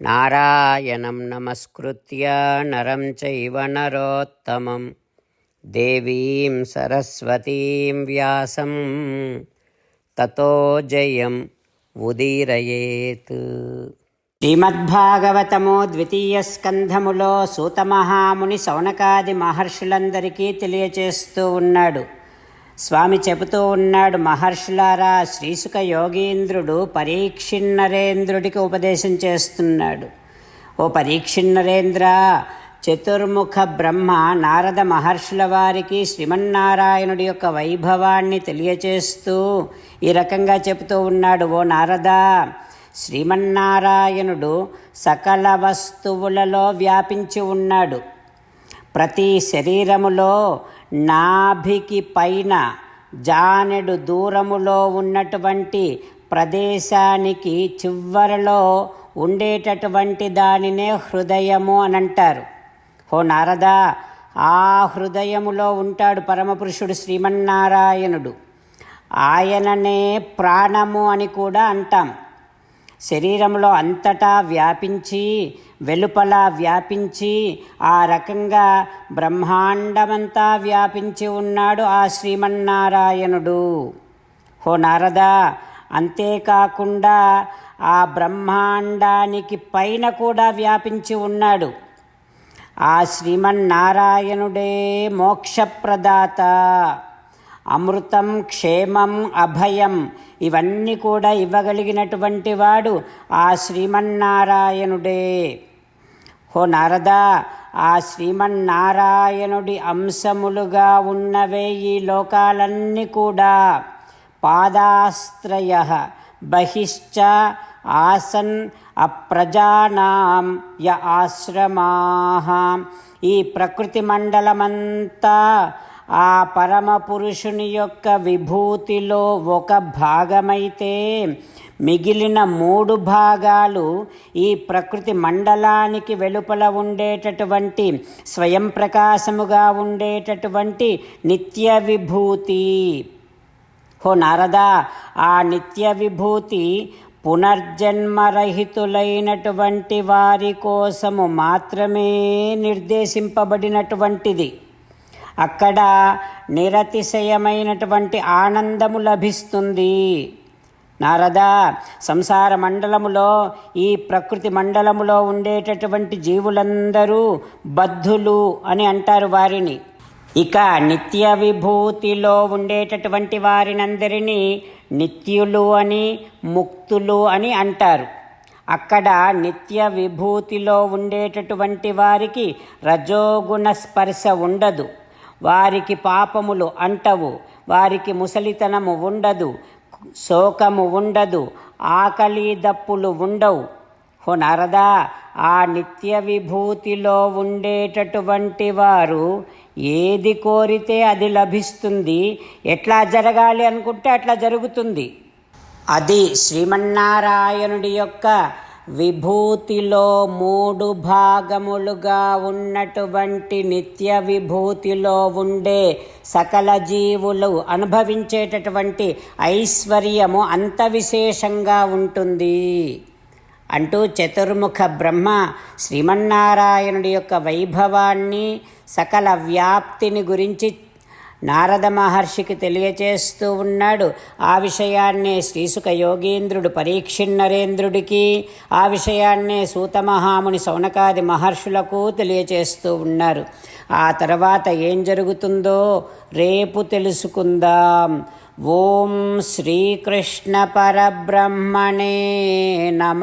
నారాయణం నమస్కృత్య నరం చైవ నరోత్తమం దేవీం సరస్వతీం వ్యాసం తతో జయం ఉదీరయేత్ శ్రీమద్భాగవతము ద్వితీయ స్కంధములో సూతమహాముని సౌనకాది మహర్షులందరికీ తెలియచేస్తూ ఉన్నాడు। స్వామి చెబుతూ ఉన్నాడు మహర్షులారా శ్రీసుక యోగీంద్రుడు పరీక్షిన్నరేంద్రుడికి ఉపదేశం చేస్తున్నాడు. ఓ పరీక్షిన్నరేంద్ర చతుర్ముఖ బ్రహ్మ నారద మహర్షుల వారికి శ్రీమన్నారాయణుడి యొక్క వైభవాన్ని తెలియచేస్తూ ఈ రకంగా చెబుతూ ఉన్నాడు. ఓ నారద శ్రీమన్నారాయణుడు సకల వస్తువులలో వ్యాపించి ఉన్నాడు. ప్రతి శరీరములో నాభికి పైన జానెడు దూరములో ఉన్నటువంటి ప్రదేశానికి చివరలో ఉండేటటువంటి దానినే హృదయము అని అంటారు ఓ నారదా ఆ హృదయములో ఉంటాడు పరమపురుషుడు శ్రీమన్నారాయణుడు. ఆయననే ప్రాణము అని కూడా అంటాం. శరీరంలో అంతటా వ్యాపించి వెలుపల వ్యాపించి ఆ రకంగా బ్రహ్మాండమంతా వ్యాపించి ఉన్నాడు ఆ శ్రీమన్నారాయణుడు. హో నారదా అంతేకాకుండా ఆ బ్రహ్మాండానికి పైన కూడా వ్యాపించి ఉన్నాడు. ఆ శ్రీమన్నారాయణుడే మోక్షప్రదాత. అమృతం క్షేమం అభయం ఇవన్నీ కూడా ఇవ్వగలిగినటువంటి వాడు ఆ శ్రీమన్నారాయణుడే. హో నారదా ఆ శ్రీమన్నారాయణుడి అంశములుగా ఉన్నవే ఈ లోకాలన్నీ కూడా. పాదాశ్రయ బహిశ్చ ఆసన్ అప్రజానాం య ఆశ్రమా. ఈ ప్రకృతి మండలమంతా ఆ పరమ పురుషుని యొక్క విభూతిలో ఒక భాగమైతే మిగిలిన మూడు భాగాలు ఈ ప్రకృతి మండలానికి వెలుపల ఉండేటటువంటి స్వయం ప్రకాశముగా ఉండేటటువంటి నిత్య విభూతి. హో నారదా ఆ నిత్య విభూతి పునర్జన్మరహితులైనటువంటి వారి కోసము మాత్రమే నిర్దేశింపబడినటువంటిది. అక్కడ నిరతిశయమైనటువంటి ఆనందము లభిస్తుంది. నారద సంసార మండలములో ఈ ప్రకృతి మండలములో ఉండేటటువంటి జీవులందరూ బద్ధులు అని అంటారు వారిని. ఇక నిత్య విభూతిలో ఉండేటటువంటి వారినందరినీ నిత్యులు అని ముక్తులు అని అంటారు. అక్కడ నిత్య విభూతిలో ఉండేటటువంటి వారికి రజోగుణ స్పర్శ ఉండదు. వారికి పాపములు అంటవు వారికి ముసలితనము ఉండదు శోకము ఉండదు ఆకలి దప్పులు ఉండవు. హో నారదా ఆ నిత్య విభూతిలో ఉండేటటువంటి వారు ఏది కోరితే అది లభిస్తుంది. ఎట్లా జరగాలి అనుకుంటే అట్లా జరుగుతుంది. అది శ్రీమన్నారాయణుడి యొక్క విభూతిలో మూడు భాగములుగా ఉన్నటువంటి నిత్య విభూతిలో ఉండే సకల జీవులు అనుభవించేటటువంటి ఐశ్వర్యము అంత విశేషంగా ఉంటుంది. అంటూ చతుర్ముఖ బ్రహ్మ శ్రీమన్నారాయణుడి యొక్క వైభవాన్ని సకల వ్యాప్తిని గురించి నారద మహర్షికి తెలియచేస్తూ ఉన్నాడు ఆ విషయాన్నే శ్రీసుక యోగీంద్రుడు పరీక్షిన్నరేంద్రుడికి ఆ విషయాన్నే సూతమహాముని సౌనకాది మహర్షులకు తెలియచేస్తూ ఉన్నారు. ఆ తర్వాత ఏం జరుగుతుందో రేపు తెలుసుకుందాం. ఓం శ్రీకృష్ణ పరబ్రహ్మణే నమ.